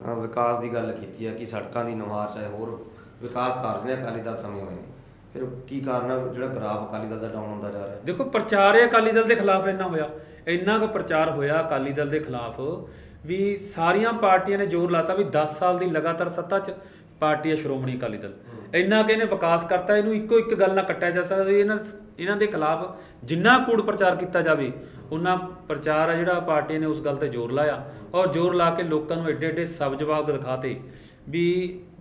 ਵਿਕਾਸ ਦੀ ਗੱਲ ਕੀਤੀ ਹੈ ਕਿ ਸੜਕਾਂ ਦੀ ਨੁਹਾਰ ਚਾਹੇ ਹੋਰ ਵਿਕਾਸ ਕਾਰਜ ਨੇ, ਅਕਾਲੀ ਦਲ ਸਮੇਂ ਹੋਏ ਨੇ। ਫਿਰ ਕੀ ਕਾਰਨ ਹੈ ਜਿਹੜਾ ਗ੍ਰਾਫ ਅਕਾਲੀ ਦਲ ਦਾ ਡਾਊਨ ਹੁੰਦਾ ਜਾ ਰਿਹਾ? ਹੈ ਦੇਖੋ, ਪ੍ਰਚਾਰ ਇਹ ਅਕਾਲੀ ਦਲ ਦੇ ਖਿਲਾਫ ਇੰਨਾ ਹੋਇਆ, ਇੰਨਾ ਕੁ ਪ੍ਰਚਾਰ ਹੋਇਆ ਅਕਾਲੀ ਦਲ ਦੇ ਖਿਲਾਫ ਵੀ ਸਾਰੀਆਂ ਪਾਰਟੀਆਂ ਨੇ ਜ਼ੋਰ ਲਾਤਾ ਵੀ 10 ਸਾਲ ਦੀ ਲਗਾਤਾਰ ਸੱਤਾ 'ਚ ਪਾਰਟੀ ਹੈ ਸ਼੍ਰੋਮਣੀ ਅਕਾਲੀ ਦਲ। ਇੰਨਾ ਕਿ ਇਹਨੇ ਵਿਕਾਸ ਕਰਤਾ ਇਹਨੂੰ ਇੱਕੋ ਇੱਕ ਗੱਲ ਨਾਲ ਕੱਟਿਆ ਜਾ ਸਕਦਾ ਵੀ ਇਹਨਾਂ ਇਹਨਾਂ ਦੇ ਖਿਲਾਫ ਜਿੰਨਾ ਕੂੜ ਪ੍ਰਚਾਰ ਕੀਤਾ ਜਾਵੇ ਉਹਨਾਂ ਪ੍ਰਚਾਰ ਆ ਜਿਹੜਾ ਪਾਰਟੀ ਨੇ ਉਸ ਗੱਲ ਤੇ ਜ਼ੋਰ ਲਾਇਆ। ਔਰ ਜ਼ੋਰ ਲਾ ਕੇ ਲੋਕਾਂ ਨੂੰ ਐਡੇ ਐਡੇ ਸਬ ਜਵਾਬ ਦਿਖਾਤੇ ਵੀ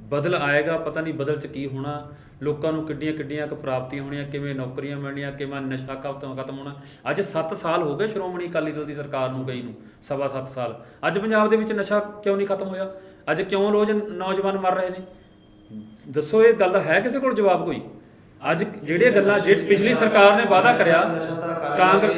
ਬਦਲ ਆਏਗਾ, ਪਤਾ ਨਹੀਂ ਬਦਲ ਚ ਕੀ ਹੋਣਾ। ਲੋਕਾਂ ਨੂੰ ਕਿੱਡੀਆਂ ਕਿੱਡੀਆਂ ਕੁ ਪ੍ਰਾਪਤੀਆਂ ਹੋਣੀਆਂ, ਕਿਵੇਂ ਨੌਕਰੀਆਂ ਮਿਲਣੀਆਂ, ਕਿਵੇਂ ਨਸ਼ਾ ਖਤਮ ਖਤਮ ਹੋਣਾ। ਅੱਜ 7 ਸਾਲ ਹੋ ਗਏ ਸ਼੍ਰੋਮਣੀ ਅਕਾਲੀ ਦਲ ਦੀ ਸਰਕਾਰ ਨੂੰ ਗਈ ਨੂੰ, ਸਵਾ 7 ਸਾਲ। ਅੱਜ ਪੰਜਾਬ ਦੇ ਵਿੱਚ ਨਸ਼ਾ ਕਿਉਂ ਨਹੀਂ ਖਤਮ ਹੋਇਆ? ਅੱਜ ਕਿਉਂ ਰੋਜ਼ ਨੌਜਵਾਨ ਮਰ ਰਹੇ ਨੇ? ਦੱਸੋ, ਇਹ ਗੱਲ ਦਾ ਹੈ ਕਿਸੇ ਕੋਲ ਜਵਾਬ ਕੋਈ? ਅੱਜ ਜਿਹੜੀਆਂ ਗੱਲਾਂ ਜਿਹੜੀ ਪਿਛਲੀ ਸਰਕਾਰ ਨੇ ਵਾਅਦਾ ਕਰਿਆ ਕਾਂਗਰਸ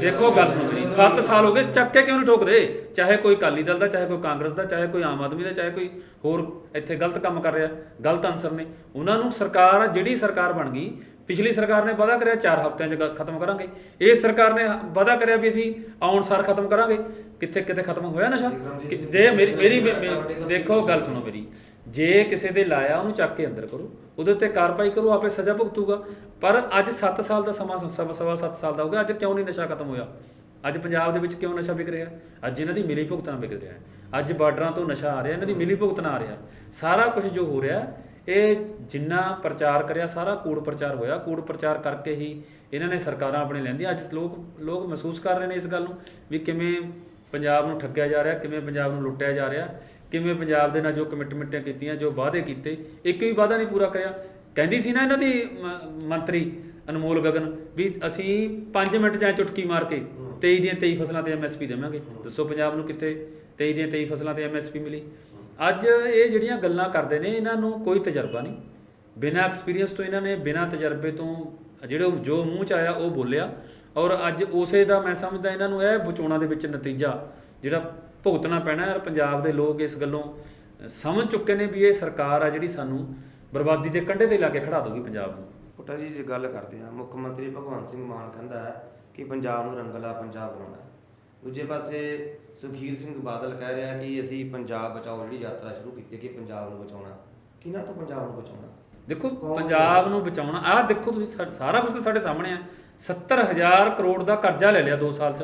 ਦੇਖੋ ਗੱਲ ਸੁਣੋ ਮੇਰੀ 7 ਸਾਲ ਹੋ ਗਏ, ਚੱਕ ਕੇ ਕਿਉਂ ਨਹੀਂ ਠੋਕਦੇ? ਚਾਹੇ ਕੋਈ ਅਕਾਲੀ ਦਲ ਦਾ, ਚਾਹੇ ਕੋਈ ਕਾਂਗਰਸ ਦਾ, ਚਾਹੇ ਕੋਈ ਆਮ ਆਦਮੀ ਦਾ, ਚਾਹੇ ਕੋਈ ਹੋਰ ਇੱਥੇ ਗਲਤ ਕੰਮ ਕਰ ਰਿਹਾ, ਗਲਤ ਅਨਸਰ ਨੇ। ਉਹਨਾਂ ਨੂੰ ਸਰਕਾਰ, ਜਿਹੜੀ ਸਰਕਾਰ ਬਣ ਗਈ, ਪਿਛਲੀ ਸਰਕਾਰ ਨੇ ਵਾਅਦਾ ਕਰਿਆ 4 ਹਫ਼ਤਿਆਂ 'ਚ ਖਤਮ ਕਰਾਂਗੇ। ਇਹ ਸਰਕਾਰ ਨੇ ਵਾਅਦਾ ਕਰਿਆ ਵੀ ਅਸੀਂ ਆਉਣ ਸਾਰ ਖਤਮ ਕਰਾਂਗੇ। ਕਿੱਥੇ ਕਿਤੇ ਖਤਮ ਹੋਇਆ ਨਸ਼ਾ? ਕਿ- ਜੇ ਮੇਰੀ ਮੇਰੀ- ਦੇਖੋ, ਗੱਲ ਸੁਣੋ ਮੇਰੀ। ਜੇ ਕਿਸੇ ਦੇ ਲਾਇਆ, ਉਹਨੂੰ ਚੱਕ ਕੇ ਅੰਦਰ ਕਰੋ। ਉਹਦੇ ਉੱਤੇ ਕਾਰਵਾਈ ਕਰੋ, ਆਪੇ ਸਜ਼ਾ ਭੁਗਤੂਗਾ। ਪਰ ਅੱਜ 7 ਸਾਲ ਦਾ ਸਮਾਂ, ਸਵਾ ਸਵਾ 7 ਸਾਲ ਦਾ ਹੋ ਗਿਆ, ਅੱਜ ਕਿਉਂ ਨਹੀਂ ਨਸ਼ਾ ਖਤਮ ਹੋਇਆ? ਅੱਜ ਪੰਜਾਬ ਦੇ ਵਿੱਚ ਕਿਉਂ ਨਸ਼ਾ ਵਿਕ ਰਿਹਾ? ਅੱਜ ਇਹਨਾਂ ਦੀ ਮਿਲੀ ਭੁਗਤਣਾ ਵਿਕ ਰਿਹਾ ਹੈ। ਅੱਜ ਬਾਰਡਰਾਂ ਤੋਂ ਨਸ਼ਾ ਆ ਰਿਹਾ, ਇਹਨਾਂ ਦੀ ਮਿਲੀ ਭੁਗਤਣਾ ਆ ਰਿਹਾ। ਸਾਰਾ ਕੁਝ ਜੋ ਹੋ ਰਿਹਾ, ਇਹ ਜਿੰਨਾ ਪ੍ਰਚਾਰ ਕਰਿਆ, ਸਾਰਾ ਕੂੜ ਪ੍ਰਚਾਰ ਹੋਇਆ। ਕੂੜ ਪ੍ਰਚਾਰ ਕਰਕੇ ਹੀ ਇਹਨਾਂ ਨੇ ਸਰਕਾਰਾਂ ਆਪਣੇ ਲੈਂਦੀਆਂ। ਅੱਜ ਲੋਕ ਲੋਕ ਮਹਿਸੂਸ ਕਰ ਰਹੇ ਨੇ ਇਸ ਗੱਲ ਨੂੰ, ਵੀ ਕਿਵੇਂ ਪੰਜਾਬ ਨੂੰ ਠੱਗਿਆ ਜਾ ਰਿਹਾ, ਕਿਵੇਂ ਪੰਜਾਬ ਨੂੰ ਲੁੱਟਿਆ ਜਾ ਰਿਹਾ। ਕਿਵੇਂ ਪੰਜਾਬ ਦੇ ਨਾਲ ਜੋ ਕਮਿਟਮੈਂਟਾਂ ਕੀਤੀਆਂ ਜੋ ਵਾਅਦੇ ਕੀਤੇ ਇੱਕ ਵੀ ਵਾਅਦਾ ਨਹੀਂ ਪੂਰਾ ਕਰਿਆ। ਕਹਿੰਦੀ ਸੀ ਨਾ ਇਹਨਾਂ ਦੀ ਮੰਤਰੀ ਅਨਮੋਲ ਗਗਨ ਵੀ ਅਸੀਂ 5 ਮਿੰਟ ਜਾਂ ਚੁਟਕੀ ਮਾਰ ਕੇ 23 ਦੀਆਂ 23 ਫਸਲਾਂ ਤੇ ਐਮਐਸਪੀ ਦੇਵਾਂਗੇ। ਦੱਸੋ ਪੰਜਾਬ ਨੂੰ ਕਿੱਥੇ 23 ਦੀਆਂ 23 ਫਸਲਾਂ ਤੇ ਐਮਐਸਪੀ ਮਿਲੀ? ਅੱਜ ਇਹ ਜਿਹੜੀਆਂ ਗੱਲਾਂ ਕਰਦੇ ਨੇ ਇਹਨਾਂ ਨੂੰ ਕੋਈ ਤਜਰਬਾ ਨਹੀਂ। ਬਿਨਾਂ ਐਕਸਪੀਰੀਅੰਸ ਤੋਂ ਇਹਨਾਂ ਨੇ ਬਿਨਾਂ ਤਜਰਬੇ ਤੋਂ ਜਿਹੜੇ ਜੋ ਮੂੰਹ ਚ ਆਇਆ ਉਹ ਬੋਲਿਆ। ਔਰ ਅੱਜ ਉਸੇ ਦਾ ਮੈਂ ਸਮਝਦਾ ਇਹਨਾਂ ਨੂੰ ਇਹ ਬਚਾਉਣਾ ਦੇ ਵਿੱਚ ਨਤੀਜਾ ਜਿਹੜਾ ਭੁਗਤਣਾ ਪੈਣਾ ਹੈ ਔਰ ਪੰਜਾਬ ਦੇ ਲੋਕ ਇਸ ਗੱਲੋਂ ਸਮਝ ਚੁੱਕੇ ਨੇ ਵੀ ਇਹ ਸਰਕਾਰ ਆ ਜਿਹੜੀ ਸਾਨੂੰ ਬਰਬਾਦੀ ਦੇ ਕੰਢੇ ਤੇ ਲਾ ਕੇ ਖੜਾ ਦੂਗੀ ਪੰਜਾਬ ਨੂੰ। ਪੁੱਟਾ ਜੀ ਜੇ ਗੱਲ ਕਰਦੇ ਹਾਂ ਮੁੱਖ ਮੰਤਰੀ ਭਗਵੰਤ ਸਿੰਘ ਮਾਨ ਕਹਿੰਦਾ ਹੈ ਕਿ ਪੰਜਾਬ ਨੂੰ ਰੰਗਲਾ ਪੰਜਾਬ ਬਣਾਉਣਾ ਦੂਜੇ ਪਾਸੇ ਸੁਖੀਰ ਸਿੰਘ ਬਾਦਲ ਕਹਿ ਰਿਹਾ ਕਿ ਅਸੀਂ ਪੰਜਾਬ ਬਚਾਓ ਜਿਹੜੀ ਯਾਤਰਾ ਸ਼ੁਰੂ ਕੀਤੀ ਹੈ ਕਿ ਪੰਜਾਬ ਨੂੰ ਬਚਾਉਣਾ। ਕਿਹਨਾਂ ਤੋਂ ਪੰਜਾਬ ਨੂੰ ਬਚਾਉਣਾ? ਦੇਖੋ ਪੰਜਾਬ ਨੂੰ ਬਚਾਉਣਾ ਆਹ ਦੇਖੋ ਤੁਸੀਂ ਸਾਰਾ ਕੁਝ ਤਾਂ ਸਾਡੇ ਸਾਹਮਣੇ ਆ। 70000 ਕਰੋੜ ਦਾ ਕਰਜ਼ਾ ਲੈ ਲਿਆ 2 ਸਾਲ 'ਚ।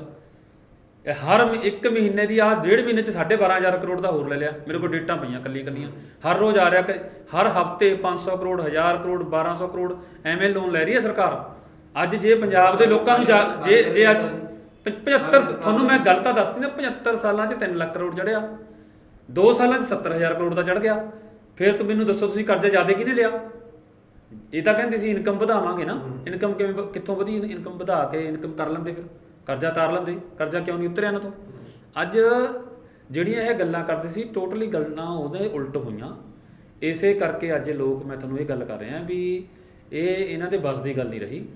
ਹਰ ਇੱਕ ਮਹੀਨੇ ਦੀ ਆਹ ਡੇਢ ਮਹੀਨੇ 'ਚ 12500 ਕਰੋੜ ਦਾ ਹੋਰ ਲੈ ਲਿਆ। ਮੇਰੇ ਕੋਲ ਡੇਟਾਂ ਪਈਆਂ ਕੱਲੀਆਂ ਕੱਲੀਆਂ ਹਰ ਰੋਜ਼ ਆ ਰਿਹਾ ਕਿ ਹਰ ਹਫ਼ਤੇ 500 ਕਰੋੜ 1000 ਕਰੋੜ 1200 ਕਰੋੜ ਐਵੇਂ ਲੋਨ ਲੈ ਰਹੀ ਹੈ ਸਰਕਾਰ। ਅੱਜ ਜੇ ਪੰਜਾਬ ਦੇ ਲੋਕਾਂ ਨੂੰ ਜਾ- ਜੇ ਅੱਜ 75 ਤੁਹਾਨੂੰ ਮੈਂ ਗੱਲ ਤਾਂ ਦੱਸਦੀ ਨਾ 75 ਸਾਲਾਂ 'ਚ 3 ਲੱਖ ਕਰੋੜ ਚੜਿਆ 2 ਸਾਲਾਂ 'ਚ 70000 ਕਰੋੜ ਦਾ ਚੜ ਗਿਆ। ਫਿਰ ਤੁਸੀਂ ਮੈਨੂੰ ਦੱਸੋ ਤੁਸੀਂ ਕਰਜ਼ਾ ਜ਼ਿਆਦਾ ਕਿਹਨੇ ਲਿਆ? ਇਹ ਤਾਂ ਕਹਿੰਦੇ ਸੀ ਇਨਕਮ ਵਧਾਵਾਂਗੇ ਨਾ। ਇਨਕਮ ਕਿਵੇਂ ਕਿੱਥੋਂ ਵਧੀ? ਇਨਕਮ ਵਧਾ ਕੇ ਇਨਕਮ ਕਰ ਲੈਂਦੇ ਫਿਰ। ਕਰਜ਼ਾ ਤਾਰ ਲੈਂਦੇ, ਕਰਜ਼ਾ ਕਿਉਂ ਨਹੀਂ ਉਤਰਿਆ ਇਹਨਾਂ ਤੋਂ? ਅੱਜ ਜਿਹੜੀਆਂ ਇਹ ਗੱਲਾਂ ਕਰਦੇ ਸੀ, ਟੋਟਲੀ ਗੱਲਾਂ ਉਹਦੇ ਉਲਟ ਹੋਈਆਂ। ਇਸੇ ਕਰਕੇ ਅੱਜ ਲੋਕ, ਮੈਂ ਤੁਹਾਨੂੰ ਇਹ ਗੱਲ ਕਰ ਰਿਹਾ ਵੀ ਇਹ ਇਹਨਾਂ ਦੇ ਬਸ ਦੀ ਗੱਲ ਨਹੀਂ ਰਹੀ।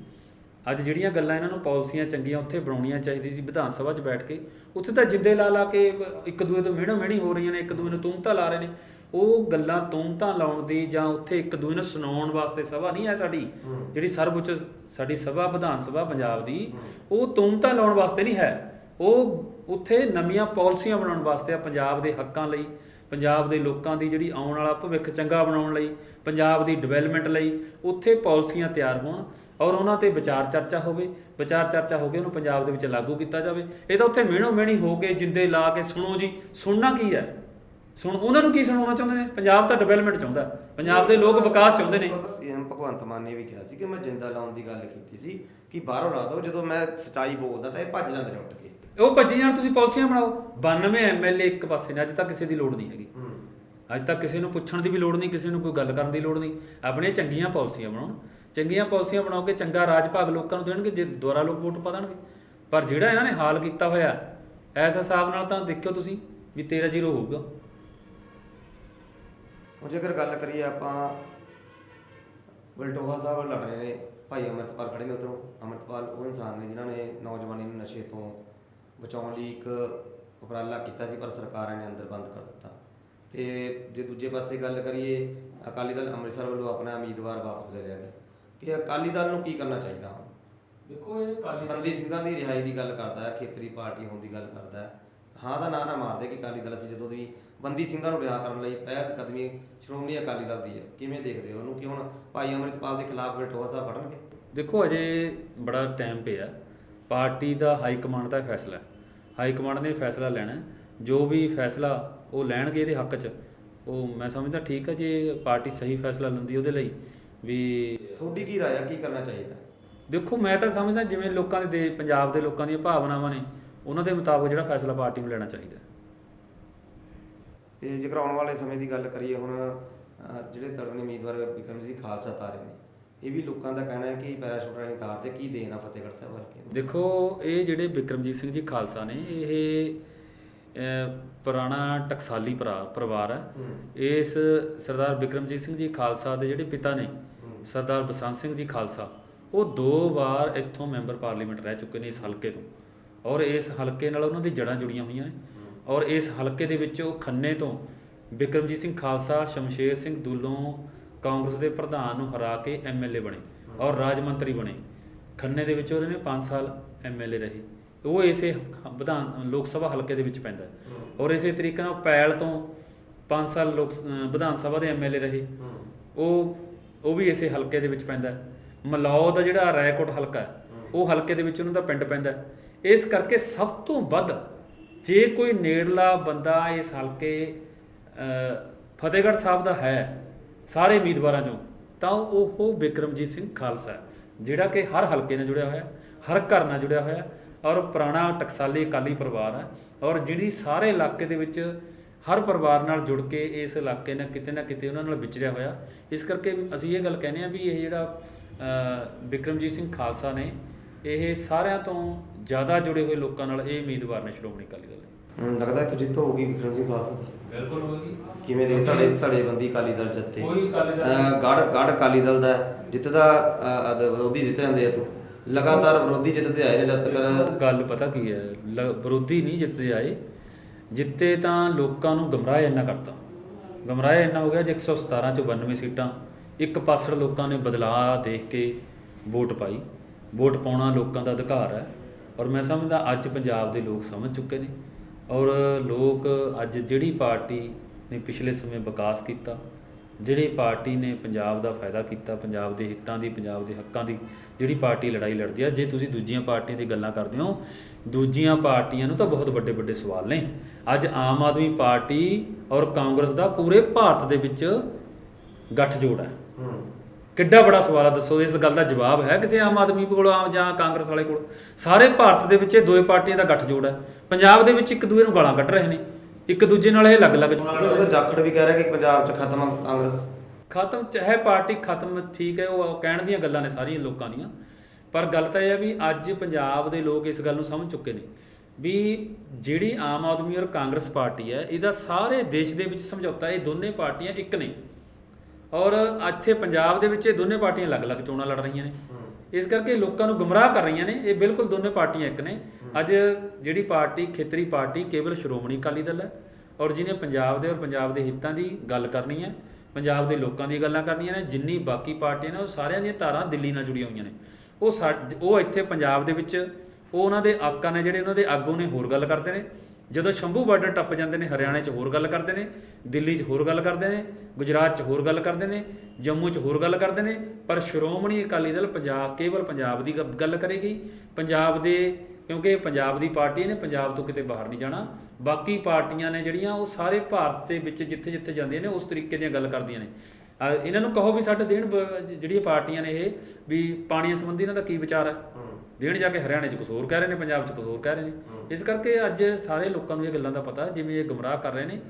ਅੱਜ ਜਿਹੜੀਆਂ ਗੱਲਾਂ ਇਹਨਾਂ ਨੂੰ ਪਾਲਿਸੀਆਂ ਚੰਗੀਆਂ ਉੱਥੇ ਬਣਾਉਣੀਆਂ ਚਾਹੀਦੀ ਸੀ ਵਿਧਾਨ ਸਭਾ 'ਚ ਬੈਠ ਕੇ ਉੱਥੇ ਤਾਂ ਜਿੰਦੇ ਲਾ ਲਾ ਕੇ ਇੱਕ ਦੂਏ ਤੋਂ ਮਿਹਣੋ ਮਿਹਣੀ ਹੋ ਰਹੀਆਂ ਨੇ ਇੱਕ ਦੂਏ ਨੂੰ ਤੂਮਤਾ ਲਾ ਰਹੇ ਨੇ। ਉਹ ਗੱਲਾਂ ਤੂਮਤਾ ਲਾਉਣ ਦੀ ਜਾਂ ਉੱਥੇ ਇੱਕ ਦੂਏ ਨੂੰ ਸੁਣਾਉਣ ਵਾਸਤੇ ਸਭਾ ਨਹੀਂ ਹੈ ਸਾਡੀ ਜਿਹੜੀ ਸਰਵਉੱਚ ਸਾਡੀ ਸਭਾ ਵਿਧਾਨ ਸਭਾ ਪੰਜਾਬ ਦੀ ਉਹ ਤੂਮਤਾ ਲਾਉਣ ਵਾਸਤੇ ਨਹੀਂ ਹੈ। ਉਹ ਉੱਥੇ ਨਵੀਆਂ ਪਾਲਿਸੀਆਂ ਬਣਾਉਣ ਵਾਸਤੇ ਆ ਪੰਜਾਬ ਦੇ ਹੱਕਾਂ ਲਈ। ਪੰਜਾਬ ਦੇ ਲੋਕਾਂ ਦੀ ਜਿਹੜੀ ਆਉਣ ਵਾਲਾ ਭਵਿੱਖ ਚੰਗਾ ਬਣਾਉਣ ਲਈ, ਪੰਜਾਬ ਦੀ ਡਿਵੈਲਪਮੈਂਟ ਲਈ ਉੱਥੇ ਪਾਲਿਸੀਆਂ ਤਿਆਰ ਹੋਣ ਔਰ ਉਹਨਾਂ ਤੇ ਵਿਚਾਰ ਚਰਚਾ ਹੋਵੇ, ਵਿਚਾਰ ਚਰਚਾ ਹੋ ਕੇ ਉਹਨੂੰ ਪੰਜਾਬ ਦੇ ਵਿੱਚ ਲਾਗੂ ਕੀਤਾ ਜਾਵੇ। ਇਹ ਤਾਂ ਉੱਥੇ ਮਿਹਣੋ ਮਿਹਣੀ ਹੋ ਕੇ ਜਿੰਦੇ ਲਾ ਕੇ ਸੁਣੋ ਜੀ, ਸੁਣਨਾ ਕੀ ਹੈ? ਸੁਣ ਉਹਨਾਂ ਨੂੰ ਕੀ ਸੁਣਾਉਣਾ ਚਾਹੁੰਦੇ ਨੇ? ਪੰਜਾਬ ਤਾਂ ਡਿਵੈਲਪਮੈਂਟ ਚਾਹੁੰਦਾ। ਪੰਜਾਬ ਦੇ ਲੋਕ ਵਿਕਾਸ ਚਾਹੁੰਦੇ ਨੇ। ਸੀਐਮ ਭਗਵੰਤ ਮਾਨ ਨੇ ਵੀ ਕਿਹਾ ਸੀ ਕਿ ਮੈਂ ਜਿੰਦਾ ਲਾਉਣ ਦੀ ਗੱਲ ਕੀਤੀ ਸੀ ਕਿ ਬਾਹਰੋਂ ਲਾ ਦਿਓ ਜਦੋਂ ਮੈਂ ਸਚਾਈ ਬੋਲਦਾ ਤਾਂ ਇਹ ਭੱਜ ਜਾਂਦੇ ਨੇ ਉੱਠ ਕੇ। ਉਹ ਭੱਜੀ ਜਾਣ ਤੁਸੀਂ ਪਾਲਿਸੀਆਂ ਬਣਾਓ। 92 ਐਮਐਲਏ ਇੱਕ ਪਾਸੇ ਨੇ ਅੱਜ ਤੱਕ ਕਿਸੇ ਦੀ ਲੋੜ ਨਹੀਂ ਹੈਗੀ। ਅੱਜ ਤੱਕ ਕਿਸੇ ਨੂੰ ਪੁੱਛਣ ਦੀ ਵੀ ਲੋੜ ਨਹੀਂ ਕਿਸੇ ਨੂੰ ਕੋਈ ਗੱਲ ਕਰਨ ਦੀ ਲੋੜ ਨਹੀਂ। ਆਪਣੀਆਂ ਚੰਗੀਆਂ ਪਾਲਿਸੀਆਂ ਬਣਾਉਣ। ਚੰਗੀਆਂ ਪਾਲਿਸੀਆਂ ਬਣਾਓ ਕੇ ਚੰਗਾ ਰਾਜ ਭਾਗ ਲੋਕਾਂ ਨੂੰ ਦੇਣਗੇ ਜੇ ਦੁਆਰਾ ਲੋਕ ਵੋਟ ਪਾ ਦੇਣਗੇ। ਪਰ ਜਿਹੜਾ ਇਹਨਾਂ ਨੇ ਹਾਲ ਕੀਤਾ ਹੋਇਆ ਐਸ ਹਿਸਾਬ ਨਾਲ ਤਾਂ ਦੇਖਿਓ ਤੁਸੀਂ ਵੀ 13 ਜ਼ੀਰੋ ਹੋਊਗਾ। ਹੁਣ ਜੇਕਰ ਗੱਲ ਕਰੀਏ ਆਪਾਂ ਬਲਟੋਹਾ ਸਾਹਿਬ ਲੜ ਰਹੇ ਨੇ ਭਾਈ ਅਮਰਤਪਾਲ ਖੜੇ ਨੇ ਉਧਰੋਂ। ਅਮਰਤਪਾਲ ਉਹ ਇਨਸਾਨ ਨੇ ਜਿਨ੍ਹਾਂ ਨੇ ਨੌਜਵਾਨੀ ਨੂੰ ਨਸ਼ੇ ਤੋਂ ਬਚਾਉਣ ਲਈ ਇੱਕ ਉਪਰਾਲਾ ਕੀਤਾ ਸੀ ਪਰ ਸਰਕਾਰਾਂ ਨੇ ਅੰਦਰ ਬੰਦ ਕਰ ਦਿੱਤਾ। ਤੇ ਜੇ ਦੂਜੇ ਪਾਸੇ ਗੱਲ ਕਰੀਏ ਅਕਾਲੀ ਦਲ ਅੰਮ੍ਰਿਤਸਰ ਵੱਲੋਂ ਆਪਣਾ ਉਮੀਦਵਾਰ ਵਾਪਸ ਲੈ ਲਿਆ ਗਿਆ। ਕਿ ਅਕਾਲੀ ਦਲ ਨੂੰ ਕੀ ਕਰਨਾ ਚਾਹੀਦਾ ਦੇਖੋ ਇਹ ਕਾਲੀ ਬੰਦੀ ਸਿੰਘਾਂ ਦੀ ਰਿਹਾਈ ਦੀ ਗੱਲ ਕਰਦਾ ਹੈ ਖੇਤਰੀ ਪਾਰਟੀ ਹੋਣ ਦੀ ਗੱਲ ਕਰਦਾ। ਹੈ ਹਾਂ ਦਾ ਨਾਂ ਨਾ ਮਾਰਦੇ ਕਿ ਅਕਾਲੀ ਦਲ ਅਸੀਂ ਜਦੋਂ ਦੀ ਬੰਦੀ ਸਿੰਘਾਂ ਨੂੰ ਰਿਹਾ ਕਰਨ ਲਈ ਪਹਿਲ ਕਦਮੀ ਸ਼੍ਰੋਮਣੀ ਅਕਾਲੀ ਦਲ ਦੀ ਹੈ ਕਿਵੇਂ ਦੇਖਦੇ ਹੋ ਉਹਨੂੰ ਕਿ ਹੁਣ ਭਾਈ ਅੰਮ੍ਰਿਤਪਾਲ ਦੇ ਖਿਲਾਫ ਬਲਟੋਆ ਸਾਹਿਬ ਫੜਨਗੇ ਦੇਖੋ ਅਜੇ ਬੜਾ ਟਾਈਮ ਪਿਆ ਪਾਰਟੀ ਦਾ ਹਾਈ ਕਮਾਂਡ ਦਾ ਫੈਸਲਾ ਹੈ ਹਾਈ ਕਮਾਂਡ ਨੇ ਫੈਸਲਾ ਲੈਣਾ। ਜੋ ਵੀ ਫੈਸਲਾ ਉਹ ਲੈਣਗੇ ਇਹਦੇ ਹੱਕ 'ਚ ਉਹ ਮੈਂ ਸਮਝਦਾ ਠੀਕ ਹੈ ਜੇ ਪਾਰਟੀ ਸਹੀ ਫੈਸਲਾ ਲੈਂਦੀ ਉਹਦੇ ਲਈ ਵੀ ਤੁਹਾਡੀ ਕੀ ਰਾਏ ਆ ਕੀ ਕਰਨਾ ਚਾਹੀਦਾ ਦੇਖੋ ਮੈਂ ਤਾਂ ਸਮਝਦਾ ਜਿਵੇਂ ਲੋਕਾਂ ਦੇ ਪੰਜਾਬ ਦੇ ਲੋਕਾਂ ਦੀਆਂ ਭਾਵਨਾਵਾਂ ਨੇ ਉਹਨਾਂ ਦੇ ਮੁਤਾਬਕ ਜਿਹੜਾ ਫੈਸਲਾ ਪਾਰਟੀ ਨੂੰ ਲੈਣਾ ਚਾਹੀਦਾ। ਤੇ ਜੇਕਰ ਆਉਣ ਵਾਲੇ ਸਮੇਂ ਦੀ ਗੱਲ ਕਰੀਏ ਹੁਣ ਜਿਹੜੇ ਤੜਵਣੀ ਉਮੀਦਵਾਰ ਵਿਕਰਮ ਸਿੰਘ ਖਾਲਸਾ ਤਾਰੇ ਨੇ ਇਹ ਵੀ ਲੋਕਾਂ ਦਾ ਕਹਿਣਾ ਹੈ ਕਿ ਪੈਰਾਸ਼ੂਟ ਰਾਹੀਂ ਤਾਰ ਤੇ ਕੀ ਦੇਣਾ ਫਤਿਹਗੜ੍ਹ ਸਾਹਿਬ ਹਲਕੇ ਨੂੰ? ਦੇਖੋ ਇਹ ਜਿਹੜੇ ਬਿਕਰਮਜੀਤ ਸਿੰਘ ਜੀ ਖਾਲਸਾ ਨੇ ਇਹ ਪੁਰਾਣਾ ਟਕਸਾਲੀ ਪਰਿਵਾਰ ਹੈ। ਇਸ ਸਰਦਾਰ ਬਿਕਰਮਜੀਤ ਸਿੰਘ ਜੀ ਖਾਲਸਾ ਦੇ ਜਿਹੜੇ ਪਿਤਾ ਨੇ ਸਰਦਾਰ ਬਸੰਤ ਸਿੰਘ ਜੀ ਖਾਲਸਾ ਉਹ ਦੋ ਵਾਰ ਇੱਥੋਂ ਮੈਂਬਰ ਪਾਰਲੀਮੈਂਟ ਰਹਿ ਚੁੱਕੇ ਨੇ ਇਸ ਹਲਕੇ ਤੋਂ। ਔਰ ਇਸ ਹਲਕੇ ਨਾਲ ਉਹਨਾਂ ਦੀ ਜੜ੍ਹਾਂ ਜੁੜੀਆਂ ਹੋਈਆਂ ਨੇ। ਔਰ ਇਸ ਹਲਕੇ ਦੇ ਵਿੱਚ ਉਹ ਖੰਨੇ ਤੋਂ ਬਿਕਰਮਜੀਤ ਸਿੰਘ ਖਾਲਸਾ, ਸ਼ਮਸ਼ੇਰ ਸਿੰਘ ਦੁੱਲੋਂ ਕਾਂਗਰਸ ਦੇ ਪ੍ਰਧਾਨ ਨੂੰ ਹਰਾ ਕੇ ਐਮਐਲਏ ਬਣੇ ਔਰ ਰਾਜ ਮੰਤਰੀ ਬਣੇ। ਖੰਨੇ ਦੇ ਵਿੱਚ ਉਹਦੇ ਨੇ 5 ਸਾਲ ਐਮਐਲਏ ਰਹੇ। ਉਹ ਇਸੇ ਵਿਧਾਨ ਲੋਕ ਸਭਾ ਹਲਕੇ ਦੇ ਵਿੱਚ ਪੈਂਦਾ। ਔਰ ਇਸੇ ਤਰੀਕੇ ਨਾਲ ਪੈਲ ਤੋਂ 5 ਸਾਲ ਲੋਕ ਵਿਧਾਨ ਸਭਾ ਦੇ ਐਮਐਲਏ ਰਹੇ। ਉਹ ਉਹ ਵੀ ਇਸੇ ਹਲਕੇ ਦੇ ਵਿੱਚ ਪੈਂਦਾ। ਹੈ। ਦਾ ਜਿਹੜਾ ਰਾਏਕੋਟ ਹਲਕਾ ਉਹ ਹਲਕੇ ਦੇ ਵਿੱਚ ਉਹਨਾਂ ਦਾ ਪਿੰਡ ਪੈਂਦਾ। ਇਸ ਕਰਕੇ ਸਭ ਤੋਂ ਵੱਧ ਜੇ ਕੋਈ ਨੇੜਲਾ ਬੰਦਾ ਇਸ ਹਲਕੇ ਫਤਿਹਗੜ੍ਹ ਸਾਹਿਬ ਦਾ ਹੈ, ਸਾਰੇ ਉਮੀਦਵਾਰਾਂ ਚੋਂ, ਤਾਂ ਉਹ ਬਿਕਰਮਜੀਤ ਸਿੰਘ ਖਾਲਸਾ, ਜਿਹੜਾ ਕਿ ਹਰ ਹਲਕੇ ਨਾਲ ਜੁੜਿਆ ਹੋਇਆ, ਹਰ ਘਰ ਨਾਲ ਜੁੜਿਆ ਹੋਇਆ ਔਰ ਪੁਰਾਣਾ ਟਕਸਾਲੀ ਅਕਾਲੀ ਪਰਿਵਾਰ ਹੈ ਔਰ ਜਿਹੜੀ ਸਾਰੇ ਇਲਾਕੇ ਦੇ ਵਿੱਚ ਹਰ ਪਰਿਵਾਰ ਨਾਲ ਜੁੜ ਕੇ ਇਸ ਇਲਾਕੇ ਨਾਲ ਕਿਤੇ ਨਾ ਕਿਤੇ ਉਹਨਾਂ ਨਾਲ ਵਿਚਰਿਆ ਹੋਇਆ, ਇਸ ਕਰਕੇ ਅਸੀਂ ਇਹ ਗੱਲ ਕਹਿੰਦੇ ਆ ਵੀ ਇਹ ਜਿਹੜਾ ਬਿਕਰਮਜੀਤ ਸਿੰਘ ਖਾਲਸਾ ਨੇ, ਇਹ ਸਾਰਿਆਂ ਤੋਂ ਜ਼ਿਆਦਾ ਜੁੜੇ ਹੋਏ ਲੋਕਾਂ ਨਾਲ ਇਹ ਉਮੀਦਵਾਰ ਨੇ ਸ਼੍ਰੋਮਣੀ ਅਕਾਲੀ ਦਲ ਦੇ। ਹਮ, ਲੱਗਦਾ ਇੱਥੇ ਜਿੱਤ ਹੋਊਗੀ ਵਿਕਰਮ ਸਿੰਘ ਖਾਲਸਾ ਦੀ। ਬਿਲਕੁਲ ਹੋਗੀ ਕਿਵੇਂ ਦੇ ਧੜੇ ਧੜੇਬੰਦੀ ਅਕਾਲੀ ਦਲ ਜੱਥੇ ਕੋਈ ਅਕਾਲੀ ਦਲ- ਗੜ ਗੜ ਅਕਾਲੀ ਦਲ ਦਾ ਜਿੱਤਦਾ ਵਿਰੋਧੀ ਜਿੱਤ ਜਾਂਦੇ ਆ ਤੂੰ ਲਗਾਤਾਰ ਵਿਰੋਧੀ ਜਿੱਤਦੇ ਆਏ ਨੇ ਜਦ ਤੱਕ। ਗੱਲ ਪਤਾ ਕੀ ਹੈ ਲ- ਵਿਰੋਧੀ ਨਹੀਂ ਜਿੱਤਦੇ ਆਏ। ਜਿੱਤੇ ਤਾਂ ਲੋਕਾਂ ਨੂੰ ਗਮਰਾਹ ਇੰਨਾ ਕਰਤਾ। ਗਮਰਾਹ ਇੰਨਾ ਹੋ ਗਿਆ ਜੇ 117 ਚੋਂ 92 ਸੀਟਾਂ ਇੱਕ ਪਾਸੜ ਲੋਕਾਂ ਨੇ ਬਦਲਾਅ ਦੇਖ ਕੇ ਵੋਟ ਪਾਈ। ਵੋਟ ਪਾਉਣਾ ਲੋਕਾਂ ਦਾ ਅਧਿਕਾਰ ਹੈ। ਔਰ ਮੈਂ ਸਮਝਦਾ ਅੱਜ ਪੰਜਾਬ ਦੇ ਲੋਕ ਸਮਝ ਚੁੱਕੇ ਨੇ ਔਰ ਲੋਕ ਅੱਜ ਜਿਹੜੀ ਪਾਰਟੀ ਨੇ ਪਿਛਲੇ ਸਮੇਂ ਵਿਕਾਸ ਕੀਤਾ, ਜਿਹੜੀ ਪਾਰਟੀ ਨੇ ਪੰਜਾਬ ਦਾ ਫਾਇਦਾ ਕੀਤਾ, ਪੰਜਾਬ ਦੇ ਹਿੱਤਾਂ ਦੀ, ਪੰਜਾਬ ਦੇ ਹੱਕਾਂ ਦੀ, ਜਿਹੜੀ ਪਾਰਟੀ ਲੜਾਈ ਲੜਦੀ ਆ, ਜੇ ਤੁਸੀਂ ਦੂਜੀਆਂ ਪਾਰਟੀਆਂ ਦੀ ਗੱਲਾਂ ਕਰਦੇ ਹੋ, ਦੂਜੀਆਂ ਪਾਰਟੀਆਂ ਨੂੰ ਤਾਂ ਬਹੁਤ ਵੱਡੇ ਵੱਡੇ ਸਵਾਲ ਨੇ। ਅੱਜ ਆਮ ਆਦਮੀ ਪਾਰਟੀ ਔਰ ਕਾਂਗਰਸ ਦਾ ਪੂਰੇ ਭਾਰਤ ਦੇ ਵਿੱਚ ਗੱਠਜੋੜ ਹੈ। ਕਿੱਡਾ ਬੜਾ ਸਵਾਲ ਆ ਦੱਸੋ ਇਸ ਗੱਲ ਦਾ ਜਵਾਬ ਹੈ ਕਿਸੇ ਆਮ ਆਦਮੀ ਕੋਲ ਆਮ ਜਾਂ ਕਾਂਗਰਸ ਵਾਲੇ ਕੋਲ? ਸਾਰੇ ਭਾਰਤ ਦੇ ਵਿੱਚ ਇਹ ਦੋਏ ਪਾਰਟੀਆਂ ਦਾ ਗੱਠਜੋੜ ਹੈ। ਪੰਜਾਬ ਦੇ ਵਿੱਚ ਇੱਕ ਦੂਏ ਨੂੰ ਗਾਲਾਂ ਕੱਢ ਰਹੇ ਨੇ। ਇੱਕ ਦੂਜੇ ਨਾਲ ਇਹ ਅਲੱਗ-ਅਲੱਗ ਉਹ ਤਾਂ ਜਾਖੜ ਵੀ ਕਹਿ ਰਿਹਾ ਕਿ ਪੰਜਾਬ 'ਚ ਖਤਮ ਆ ਕਾਂਗਰਸ। ਖਤਮ ਚਾਹੇ ਪਾਰਟੀ ਖਤਮ ਠੀਕ ਹੈ ਉਹ ਕਹਿਣ ਦੀਆਂ ਗੱਲਾਂ ਨੇ ਸਾਰੀਆਂ ਲੋਕਾਂ ਦੀਆਂ। ਪਰ ਗੱਲ ਤਾਂ ਇਹ ਹੈ ਵੀ ਅੱਜ ਪੰਜਾਬ ਦੇ ਲੋਕ ਇਸ ਗੱਲ ਨੂੰ ਸਮਝ ਚੁੱਕੇ ਨੇ ਵੀ ਜਿਹੜੀ ਆਮ ਆਦਮੀ ਔਰ ਕਾਂਗਰਸ ਪਾਰਟੀ ਹੈ ਇਹਦਾ ਸਾਰੇ ਦੇਸ਼ ਦੇ ਵਿੱਚ ਸਮਝੌਤਾ ਇਹ ਦੋਨੇ ਪਾਰਟੀਆਂ ਇੱਕ ਨੇ। ਔਰ ਇੱਥੇ ਪੰਜਾਬ ਦੇ ਵਿੱਚ ਇਹ ਦੋਨੇ ਪਾਰਟੀਆਂ ਅਲੱਗ-ਅਲੱਗ ਚੋਣਾਂ ਲੜ ਰਹੀਆਂ ਨੇ। ਇਸ ਕਰਕੇ ਲੋਕਾਂ ਨੂੰ ਗੁੰਮਰਾਹ ਕਰ ਰਹੀਆਂ ਨੇ। ਇਹ ਬਿਲਕੁਲ ਦੋਨੇ ਪਾਰਟੀਆਂ ਇੱਕ ਨੇ। ਅੱਜ ਜਿਹੜੀ ਪਾਰਟੀ ਖੇਤਰੀ ਪਾਰਟੀ ਕੇਵਲ ਸ਼੍ਰੋਮਣੀ ਅਕਾਲੀ ਦਲ ਹੈ ਔਰ ਜਿਹਨੇ ਪੰਜਾਬ ਦੇ ਔਰ ਪੰਜਾਬ ਦੇ ਹਿੱਤਾਂ ਦੀ ਗੱਲ ਕਰਨੀ ਹੈ ਪੰਜਾਬ ਦੇ ਲੋਕਾਂ ਦੀ ਗੱਲਾਂ ਕਰਨੀਆਂ ਨੇ ਜਿੰਨੀ ਬਾਕੀ ਪਾਰਟੀਆਂ ਨੇ ਉਹ ਸਾਰਿਆਂ ਦੀਆਂ ਧਾਰਾਂ ਦਿੱਲੀ ਨਾਲ ਜੁੜੀਆਂ ਹੋਈਆਂ ਨੇ। ਉਹ ਉਹ ਇੱਥੇ ਪੰਜਾਬ ਦੇ ਵਿੱਚ ਉਹ ਉਹਨਾਂ ਦੇ ਆਕਾ ਨੇ ਜਿਹੜੇ ਉਹਨਾਂ ਦੇ ਆਗੂ ਨੇ ਹੋਰ ਗੱਲ ਕਰਦੇ ਨੇ। ਜਦੋਂ ਸ਼ੰਭੂ ਬਾਰਡਰ ਟੱਪ ਜਾਂਦੇ ਨੇ, ਹਰਿਆਣੇ 'ਚ ਹੋਰ ਗੱਲ ਕਰਦੇ ਨੇ, ਦਿੱਲੀ 'ਚ ਹੋਰ ਗੱਲ ਕਰਦੇ ਨੇ, ਗੁਜਰਾਤ 'ਚ ਹੋਰ ਗੱਲ ਕਰਦੇ ਨੇ, ਜੰਮੂ 'ਚ ਹੋਰ ਗੱਲ ਕਰਦੇ ਨੇ, ਪਰ ਸ਼੍ਰੋਮਣੀ ਅਕਾਲੀ ਦਲ ਪੰਜਾਬ, ਕੇਵਲ ਪੰਜਾਬ ਦੀ ਗ- ਗੱਲ ਕਰੇਗੀ। ਪੰਜਾਬ ਦੇ, ਕਿਉਂਕਿ ਪੰਜਾਬ ਦੀ ਪਾਰਟੀ ਨੇ ਪੰਜਾਬ ਤੋਂ ਕਿਤੇ ਬਾਹਰ ਨਹੀਂ ਜਾਣਾ। ਬਾਕੀ ਪਾਰਟੀਆਂ ਨੇ ਜਿਹੜੀਆਂ, ਉਹ ਸਾਰੇ ਭਾਰਤ ਦੇ ਵਿੱਚ ਜਿੱਥੇ ਜਿੱਥੇ ਜਾਂਦੀਆਂ ਨੇ, ਉਸ ਤਰੀਕੇ ਦੀਆਂ ਗੱਲ ਕਰਦੀਆਂ ਨੇ। ਇਹਨਾਂ ਨੂੰ ਕਹੋ ਵੀ ਸਾਡੇ ਦੇਣ ਜਿਹੜੀਆਂ ਪਾਰਟੀਆਂ ਨੇ ਇਹ, ਵੀ ਪਾਣੀਆਂ ਸੰਬੰਧੀ ਇਹਨਾਂ ਦਾ ਕੀ ਵਿਚਾਰ ਹੈ। ਦੇਣ ਜਾ ਕੇ ਹਰਿਆਣੇ 'ਚ ਕੁਝ ਹੋਰ ਕਹਿ ਰਹੇ ਨੇ ਪੰਜਾਬ 'ਚ ਕੁਝ ਹੋਰ ਕਹਿ ਰਹੇ ਨੇ। ਇਸ ਕਰਕੇ ਅੱਜ ਸਾਰੇ ਲੋਕਾਂ ਨੂੰ ਇਹ ਗੱਲਾਂ ਦਾ ਪਤਾ ਜਿਵੇਂ ਇਹ ਗੁੰਮਰਾਹ ਕਰ ਰਹੇ ਨੇ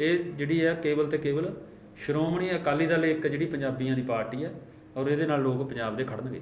ਇਹ ਜਿਹੜੀ ਹੈ ਕੇਵਲ ਤੇ ਕੇਵਲ ਸ਼੍ਰੋਮਣੀ ਅਕਾਲੀ ਦਲ ਇੱਕ ਜਿਹੜੀ ਪੰਜਾਬੀਆਂ ਦੀ ਪਾਰਟੀ ਹੈ ਔਰ ਇਹਦੇ ਨਾਲ ਲੋਕ ਪੰਜਾਬ ਦੇ ਖੜਨਗੇ।